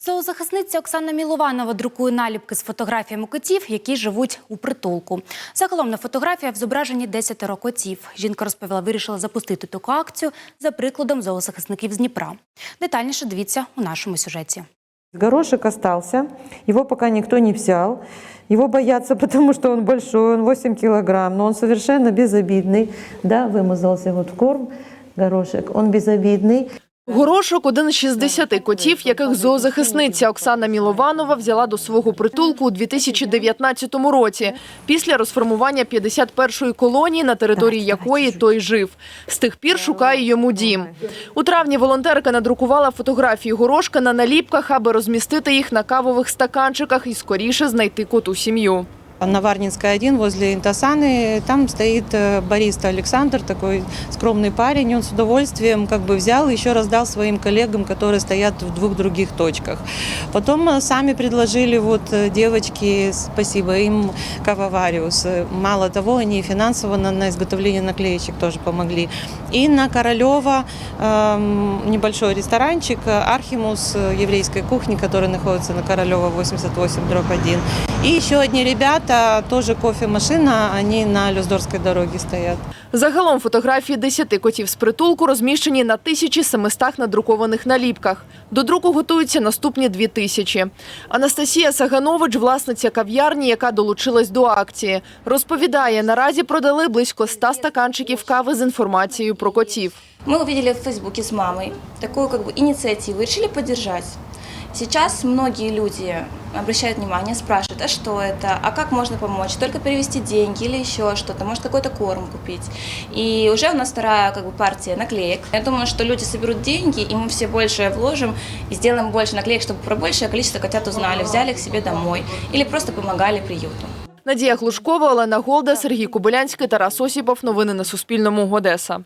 Зоозахисниця Оксана Мілованова друкує наліпки з фотографіями котів, які живуть у притулку. Загалом на фотографіях зображені 10 котів. Жінка розповіла, вирішила запустити таку акцію за прикладом зоозахисників з Дніпра. Детальніше дивіться у нашому сюжеті. Горошек остался, его пока никто не взял. Его боятся, потому что он большой, он 8 килограмм, но он совершенно безобидный. Да, вымазался вот в корм горошек, он безобидный. Горошок – один з 60 котів, яких зоозахисниця Оксана Мілованова взяла до свого притулку у 2019 році, після розформування 51-ї колонії, на території якої той жив. З тих пір шукає йому дім. У травні волонтерка надрукувала фотографії горошка на наліпках, аби розмістити їх на кавових стаканчиках і скоріше знайти коту сім'ю. На Варнинской 1 возле Интасаны, там стоит э, бариста Александр, такой скромный парень, он с удовольствием как бы взял и еще раздал своим коллегам, которые стоят в двух других точках. Потом э, сами предложили вот э, девочки, спасибо им, Кававариус. Э, Мало того, они финансово на, на изготовление наклеечек тоже помогли. И на Королева эм, небольшой ресторанчик э, Архимус э, еврейской кухни, который находится на Королева 88 дробь 1. И еще одни ребята, тоже кофемашина, они на Люздорской дороге стоят. Загалом фотографії 10 котів з притулку розміщені на 1700 надрукованих наліпках. До друку готуються наступні 2000. Анастасія Саганович, власниця кав'ярні, яка долучилась до акції, розповідає, наразі продали близько 100 стаканчиків кави з інформацією про котів. Мы увидели в Фейсбуке с мамой такую как бы инициативу, решили поддержать. Сейчас многие люди обращают внимание, спрашивают, а что это, а как можно помочь, только перевести деньги или еще что-то, может какой-то корм купить. И уже у нас вторая как бы, партия наклеек. Я думаю, что люди соберут деньги, и мы все больше вложим и сделаем больше наклеек, чтобы про большее количество котят узнали, взяли их себе домой или просто помогали приюту. Надія Глушкова, Олена Голда, Сергій Кобилянський, Тарас Осіпов. Новини на Суспільному. Одеса.